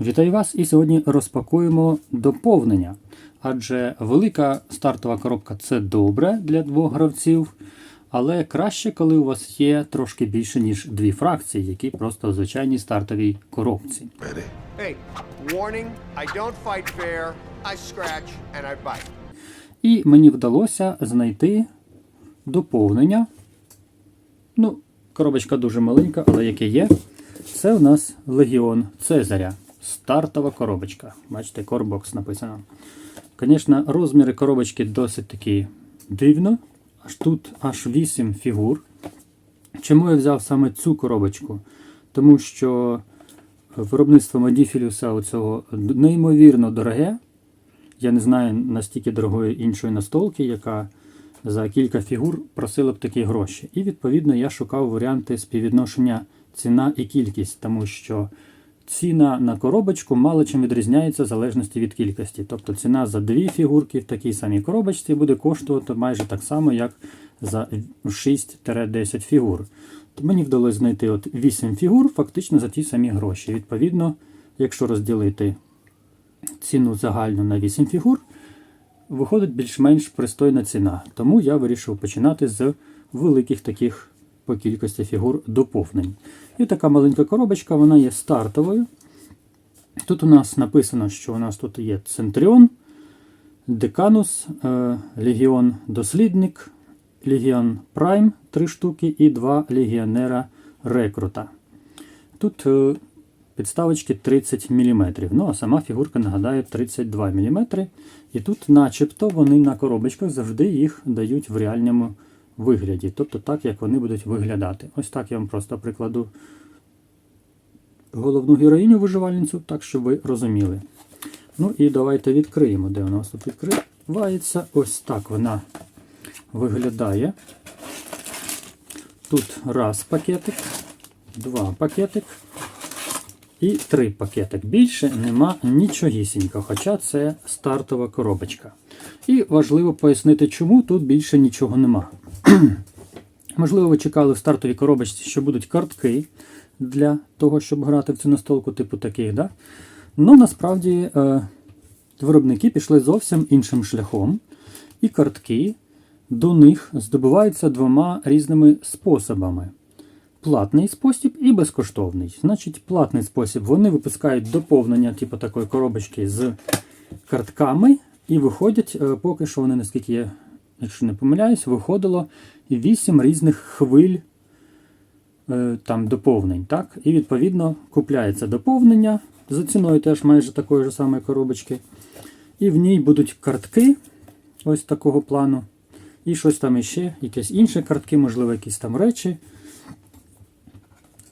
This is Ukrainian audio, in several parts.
Вітаю вас! І сьогодні розпакуємо доповнення. Адже велика стартова коробка це добре для двох гравців, але краще, коли у вас є трошки більше, ніж дві фракції, які просто в звичайній стартовій коробці. Hey, warning, I don't fight fair, I scratch and I bite. І мені вдалося знайти доповнення. Ну, коробочка дуже маленька, але яке є. Це у нас Легіон Цезаря. Стартова коробочка. Бачите, корбокс написано. Звісно, розміри коробочки досить такі дивно. Аж тут аж 8 фігур. Чому я взяв саме цю коробочку? Тому що виробництво Модіфілюса оцього неймовірно дороге. Я не знаю настільки дорогої іншої настолки, яка за кілька фігур просила б такі гроші. І відповідно я шукав варіанти співвідношення ціна і кількість, тому що ціна на коробочку мало чим відрізняється в залежності від кількості. Тобто ціна за дві фігурки в такій самій коробочці буде коштувати майже так само, як за 6-10 фігур. То мені вдалося знайти от 8 фігур фактично за ті самі гроші. Відповідно, якщо розділити ціну загальну на 8 фігур, виходить більш-менш пристойна ціна. Тому я вирішив починати з великих таких по кількості фігур доповнень. І така маленька коробочка, вона є стартовою. Тут у нас написано, що у нас тут є Центріон, Деканус, е, Легіон Дослідник, Легіон Прайм 3 штуки і 2 легіонера Рекрута. Тут е, підставочки 30 мм. Ну, а сама фігурка, нагадаю, 32 мм. І тут, начебто, вони на коробочках завжди їх дають в реальному вигляді. Тобто так, як вони будуть виглядати. Ось так я вам просто прикладу головну героїню виживальницю, так щоб ви розуміли. Ну і давайте відкриємо, де нас тут відкривається. Ось так вона виглядає. Тут раз пакетик, два пакетик і три пакетик. Більше нема нічогісінько, хоча це стартова коробочка. І важливо пояснити, чому тут більше нічого нема. Можливо, ви чекали в стартовій коробочці, що будуть картки для того, щоб грати в цю настолку, типу таких. Да? Ну, насправді, е, виробники пішли зовсім іншим шляхом, і картки до них здобуваються двома різними способами. Платний спосіб і безкоштовний. Значить, платний спосіб вони випускають доповнення, типу такої коробочки з картками, і виходять, е, поки що вони, наскільки я, якщо не помиляюсь, виходило 8 різних хвиль е, там доповнень. так? І відповідно купляється доповнення за ціною теж майже такої ж самої коробочки. І в ній будуть картки ось такого плану. І щось там іще, якісь інші картки, можливо, якісь там речі.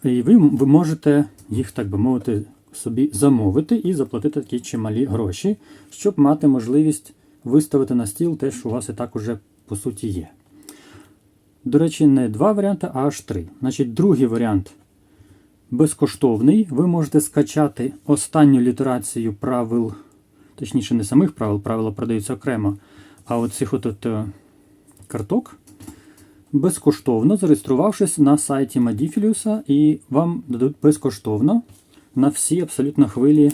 І ви, ви можете їх, так би мовити, собі замовити і заплатити такі чималі гроші, щоб мати можливість виставити на стіл те, що у вас і так уже по суті є. До речі, не два варіанти, а аж три. Значить, другий варіант безкоштовний. Ви можете скачати останню літерацію правил, точніше, не самих правил, правила продаються окремо, а оцих от, е, карток. Безкоштовно зареєструвавшись на сайті Мадіфіліуса, і вам дадуть безкоштовно на всі абсолютно хвилі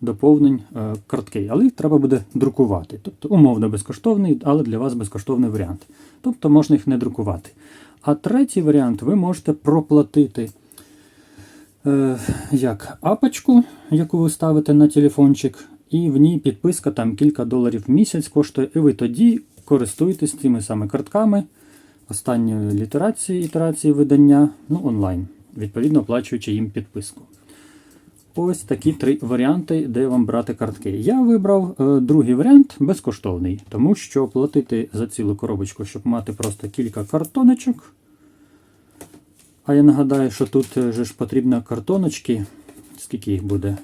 доповнень е, картки. Але їх треба буде друкувати. Тобто умовно безкоштовний, але для вас безкоштовний варіант. Тобто можна їх не друкувати. А третій варіант ви можете проплатити е, як апочку, яку ви ставите на телефончик, і в ній підписка там кілька доларів в місяць коштує, і ви тоді користуєтесь тими саме картками останньої літерації, ітерації видання ну, онлайн, відповідно оплачуючи їм підписку. Ось такі три варіанти, де вам брати картки. Я вибрав е, другий варіант безкоштовний, тому що платити за цілу коробочку, щоб мати просто кілька картоночок. А я нагадаю, що тут е, же ж потрібно картоночки. Скільки їх буде?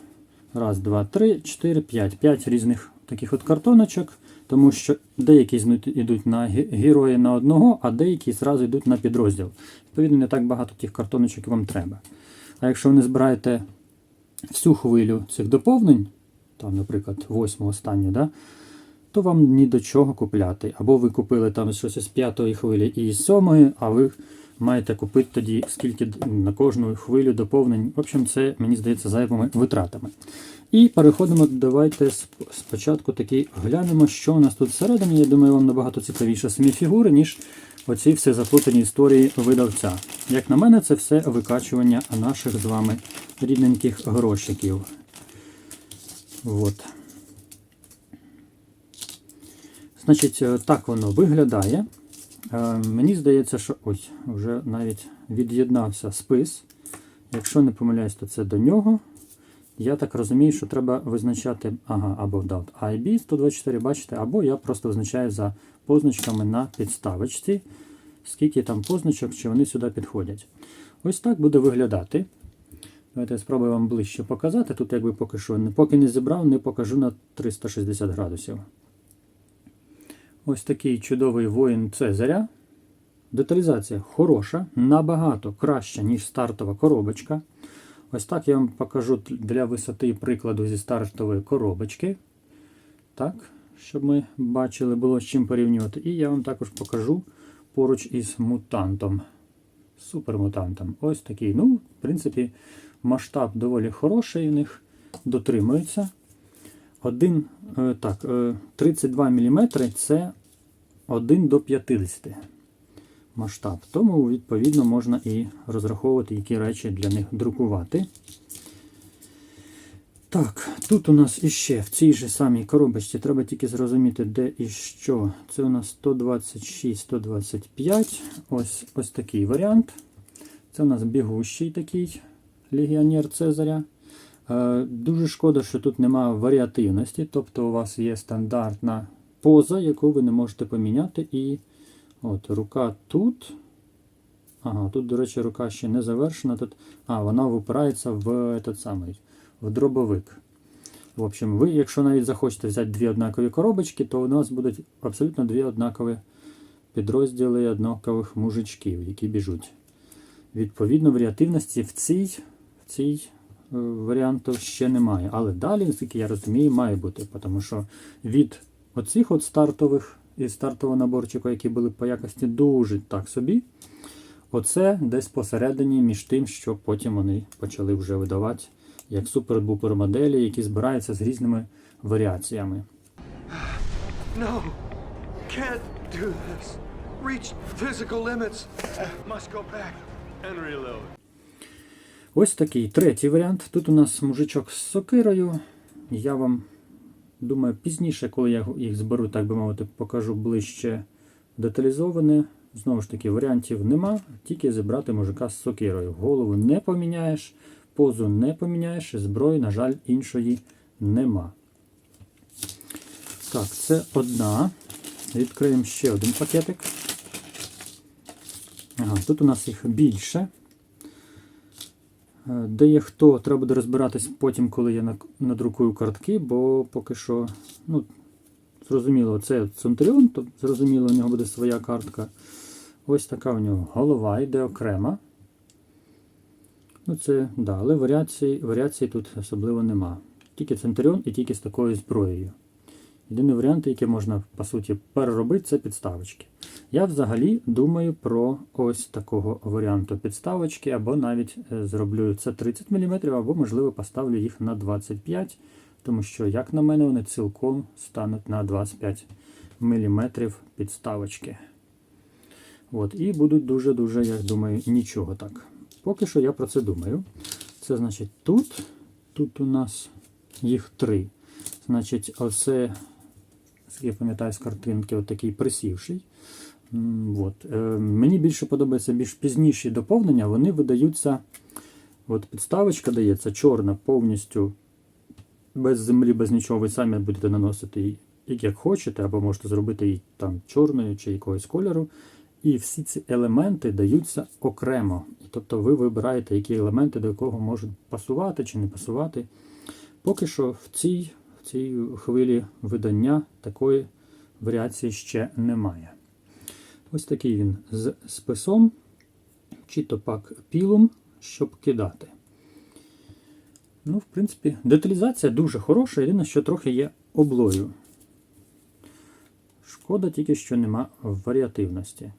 Раз, два, три, чотири, п'ять. П'ять різних таких от картоночок. Тому що деякі йдуть на ге- героя на одного, а деякі зразу йдуть на підрозділ. Відповідно, не так багато тих картоночок вам треба. А якщо ви не збираєте всю хвилю цих доповнень, там, наприклад, восьму останню, да, то вам ні до чого купляти. Або ви купили там щось з п'ятої хвилі і з сьомої, а ви маєте купити тоді скільки на кожну хвилю доповнень. В общем, це, мені здається, зайвими витратами. І переходимо, давайте спочатку таки глянемо, що у нас тут всередині. Я думаю, вам набагато цікавіше самі фігури, ніж оці всі заплутані історії видавця. Як на мене, це все викачування наших з вами рідненьких грошиків. От. Значить, е, так воно виглядає. Е, Мені здається, що ось вже навіть від'єднався спис. Якщо не помиляюсь, то це до нього. Я так розумію, що треба визначати ага, або да, IB 124, бачите, або я просто визначаю за позначками на підставочці, скільки там позначок, чи вони сюди підходять. Ось так буде виглядати. Давайте я спробую вам ближче показати. Тут якби поки що поки не зібрав, не покажу на 360 градусів. Ось такий чудовий воїн Цезаря. Деталізація хороша, набагато краща, ніж стартова коробочка. Ось так я вам покажу для висоти прикладу зі стартової коробочки. Так, щоб ми бачили, було з чим порівнювати. І я вам також покажу поруч із мутантом. Супермутантом. Ось такий. Ну, в принципі, масштаб доволі хороший у них, дотримується. Один, е, так, е, 32 мм це 1 до 50 масштаб. Тому, відповідно, можна і розраховувати, які речі для них друкувати. Так, тут у нас іще в цій же самій коробочці треба тільки зрозуміти, де і що. Це у нас 126, 125. Ось, ось такий варіант. Це у нас бігущий такий легіонер Цезаря. Е, Дуже шкода, що тут немає варіативності, тобто у вас є стандартна поза, яку ви не можете поміняти. І от рука тут. Ага, тут, до речі, рука ще не завершена. Тут, а, вона випирається в, этот самий, в дробовик. В общем, ви, якщо навіть захочете взяти дві однакові коробочки, то у нас будуть абсолютно дві однакові підрозділи однакових мужичків, які біжуть. Відповідно, варіативності в цій, в цій е, варіанту ще немає. Але далі, наскільки я розумію, має бути, тому що від оцих от стартових і стартового наборчика, які були по якості дуже так собі, оце десь посередині між тим, що потім вони почали вже видавати як супер-бупер моделі, які збираються з різними варіаціями. No, can't do this. Reach physical limits. Must go back and reload. Ось такий третій варіант. Тут у нас мужичок з сокирою. Я вам думаю, пізніше, коли я їх зберу, так би мовити, покажу ближче деталізоване. Знову ж таки, варіантів нема, тільки зібрати мужика з сокирою. Голову не поміняєш, позу не поміняєш, зброї, на жаль, іншої нема. Так, це одна. Відкриємо ще один пакетик. Ага, тут у нас їх більше. Е, Де є хто, треба буде розбиратись потім, коли я надрукую картки, бо поки що, ну, зрозуміло, це Центуріон, то зрозуміло, у нього буде своя картка. Ось така у нього голова йде окрема. Ну, це, да, але варіацій, варіацій тут особливо нема. Тільки Центуріон і тільки з такою зброєю. Єдиний варіант, який можна, по суті, переробити, це підставочки. Я взагалі думаю про ось такого варіанту підставочки, або навіть е, зроблю це 30 мм, або, можливо, поставлю їх на 25 тому що, як на мене, вони цілком стануть на 25 мм підставочки. От, і будуть дуже-дуже, я думаю, нічого так. Поки що я про це думаю. Це значить тут. Тут у нас їх три. Значить, оце, я пам'ятаю з картинки, от такий присівший. От. Е, мені більше подобається більш пізніші доповнення. Вони видаються. От підставочка дається чорна повністю без землі, без нічого. Ви самі будете наносити її як хочете, або можете зробити її там чорною чи якогось кольору. І всі ці елементи даються окремо. Тобто ви вибираєте, які елементи до якого можуть пасувати чи не пасувати. Поки що в цій, цій хвилі видання такої варіації ще немає. Ось такий він з списом, чи то пак пілом, щоб кидати. Ну, в принципі, деталізація дуже хороша, єдине, що трохи є облою. Шкода тільки, що нема варіативності.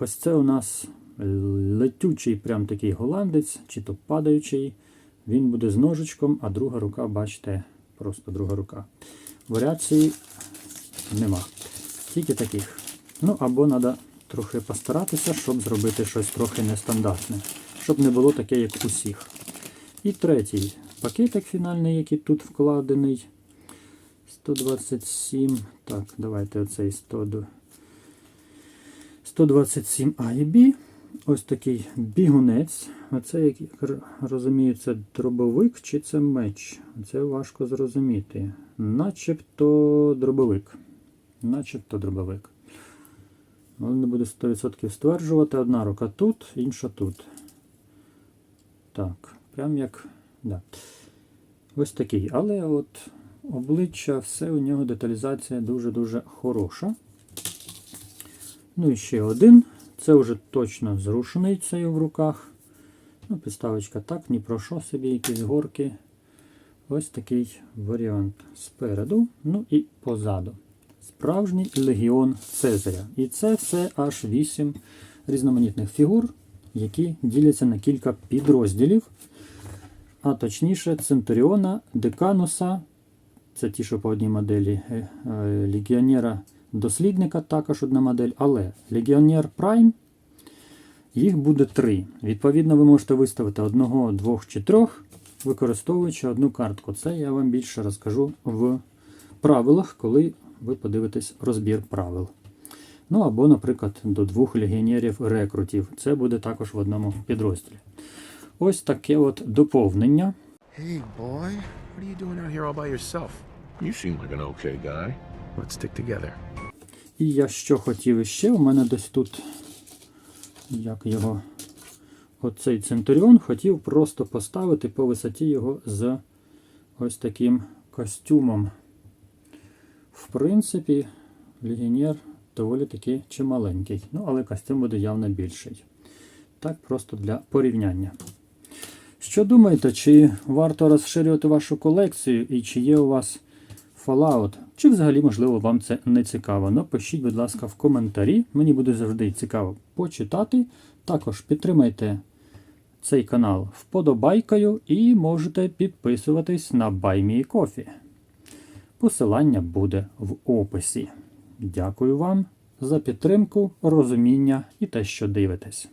Ось це у нас летючий, прям такий голландець, чи то падаючий. Він буде з ножичком, а друга рука, бачите, просто друга рука. Варіації нема. Тільки таких. Ну, або треба трохи постаратися, щоб зробити щось трохи нестандартне. Щоб не було таке, як усіх. І третій пакетик фінальний, який тут вкладений. 127. Так, давайте оцей 100 127 А і Б. Ось такий бігунець. Оце, як розумію, це дробовик чи це меч. Це важко зрозуміти. Начебто дробовик. Начебто дробовик. Але не буду 100% стверджувати. Одна рука тут, інша тут. Так, прям як. Да. Ось такий. Але от обличчя, все у нього деталізація дуже-дуже хороша. Ну і ще один. Це вже точно зрушений цей в руках. Ну, підставочка так, ні про що собі, якісь горки. Ось такий варіант спереду, ну і позаду. Справжній легіон Цезаря. І це все аж 8 різноманітних фігур, які діляться на кілька підрозділів. А точніше, Центуріона, Декануса, це ті, що по одній моделі, е, е, легіонера дослідника також одна модель, але Легіонер Prime їх буде три. Відповідно, ви можете виставити одного, двох чи трьох, використовуючи одну картку. Це я вам більше розкажу в правилах, коли ви подивитесь розбір правил. Ну або, наприклад, до двох легіонерів рекрутів. Це буде також в одному підрозділі. Ось таке от доповнення. Hey, boy. What are you doing out here all by yourself? You seem like an okay guy. Let's stick together. І я що хотів іще, у мене десь тут, як його, оцей Центуріон хотів просто поставити по висоті його з ось таким костюмом. В принципі, легіонер доволі таки чималенький. Ну, але костюм буде явно більший. Так, просто для порівняння. Що думаєте, чи варто розширювати вашу колекцію і чи є у вас Fallout? Чи взагалі, можливо, вам це не цікаво? Напишіть, будь ласка, в коментарі. Мені буде завжди цікаво почитати. Також підтримайте цей канал вподобайкою і можете підписуватись на BuyMeCoffee. Посилання буде в описі. Дякую вам за підтримку, розуміння і те, що дивитесь.